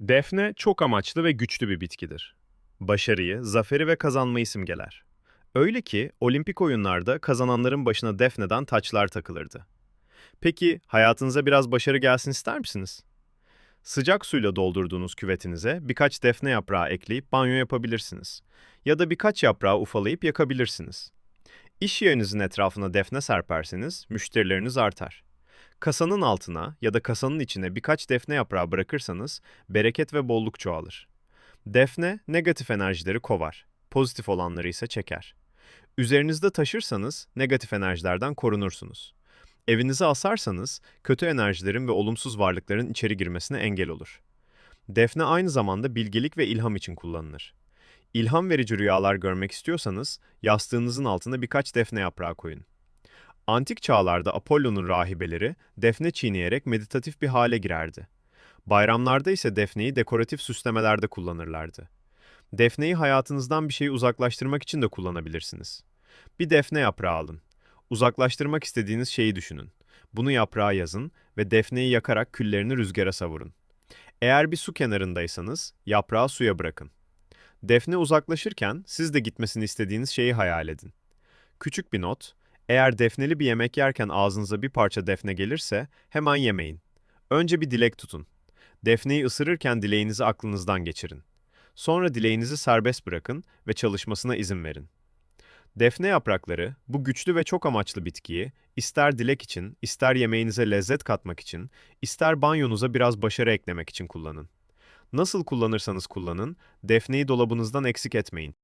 Defne çok amaçlı ve güçlü bir bitkidir. Başarıyı, zaferi ve kazanmayı simgeler. Öyle ki olimpik oyunlarda kazananların başına defneden taçlar takılırdı. Peki hayatınıza biraz başarı gelsin ister misiniz? Sıcak suyla doldurduğunuz küvetinize birkaç defne yaprağı ekleyip banyo yapabilirsiniz. Ya da birkaç yaprağı ufalayıp yakabilirsiniz. İş yerinizin etrafına defne serperseniz müşterileriniz artar. Kasanın altına ya da kasanın içine birkaç defne yaprağı bırakırsanız bereket ve bolluk çoğalır. Defne negatif enerjileri kovar, pozitif olanları ise çeker. Üzerinizde taşırsanız negatif enerjilerden korunursunuz. Evinize asarsanız kötü enerjilerin ve olumsuz varlıkların içeri girmesine engel olur. Defne aynı zamanda bilgelik ve ilham için kullanılır. İlham verici rüyalar görmek istiyorsanız yastığınızın altına birkaç defne yaprağı koyun. Antik çağlarda Apollo'nun rahibeleri defne çiğneyerek meditatif bir hale girerdi. Bayramlarda ise defneyi dekoratif süslemelerde kullanırlardı. Defneyi hayatınızdan bir şeyi uzaklaştırmak için de kullanabilirsiniz. Bir defne yaprağı alın. Uzaklaştırmak istediğiniz şeyi düşünün. Bunu yaprağa yazın ve defneyi yakarak küllerini rüzgara savurun. Eğer bir su kenarındaysanız yaprağı suya bırakın. Defne uzaklaşırken siz de gitmesini istediğiniz şeyi hayal edin. Küçük bir not, eğer defneli bir yemek yerken ağzınıza bir parça defne gelirse hemen yemeyin. Önce bir dilek tutun. Defneyi ısırırken dileğinizi aklınızdan geçirin. Sonra dileğinizi serbest bırakın ve çalışmasına izin verin. Defne yaprakları, bu güçlü ve çok amaçlı bitkiyi, ister dilek için, ister yemeğinize lezzet katmak için, ister banyonuza biraz başarı eklemek için kullanın. Nasıl kullanırsanız kullanın, defneyi dolabınızdan eksik etmeyin.